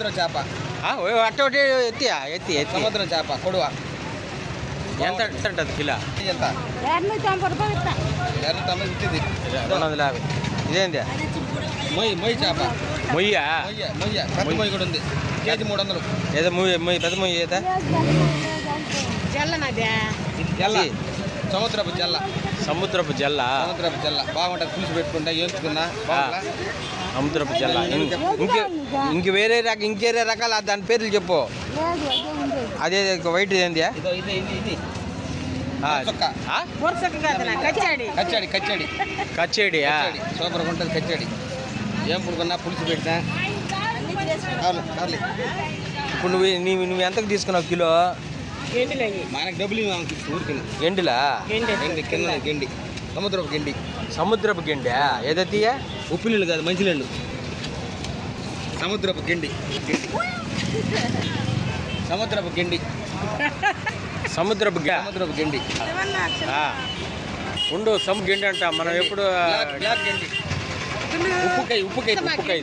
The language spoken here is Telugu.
సముద్ర చేప అట్టోటి ఎత్తియా ఎత్తి ఎత్తి సముద్ర చేప కొడువ ఎంత ఉంటుంది ఎంత రెండు వందల యాభై ఇదేంది మొయ్యి మొయ్యి చేప మొయ్యా మొయ్య మొయ్య పెద్ద కూడా ఉంది కేజీ మూడు వందలు ఏదో పెద్ద మూవీ ఏదా సముద్రపు జల్ల. సముద్రపు జల్ల. సముద్రపు జల్ల. బాగుంటుంది. పులుసు పెట్టుకుంటా ఏంచుకున్నా? సముద్రపు జల్ల. ఇంక ఇంక వేరే రక ఇంకేరే రకాల దాని పేర్లు చెప్పు. అదే ఉంది. అదే వైట్ ఏంది? కచ్చాడి. కచ్చాడి కచ్చాడి. సూపర్గా ఉంటుంది కచ్చాడి. ఏం పుడుకున్నా పులుసు పెట్టినా ఇప్పుడు నువ్వు నువ్వు నువ్వు ఎంతకు తీసుకున్నావు కిలో? మనకు డబ్బులు ఎండు గండి. కింద గండి. సముద్రపు గండి. సముద్రపు గిండా? ఏదైతే ఉప్పు నీళ్ళు కాదు మంచి నీళ్ళు సముద్రపు గండి. సముద్రపు గండి. సముద్రపు సముద్రపు గండి. ఆ. ఉండు సము గిండి అంట. మనం ఎప్పుడు ఉప్పుకాయ ఉప్పుకాయ ఉప్పుకాయ.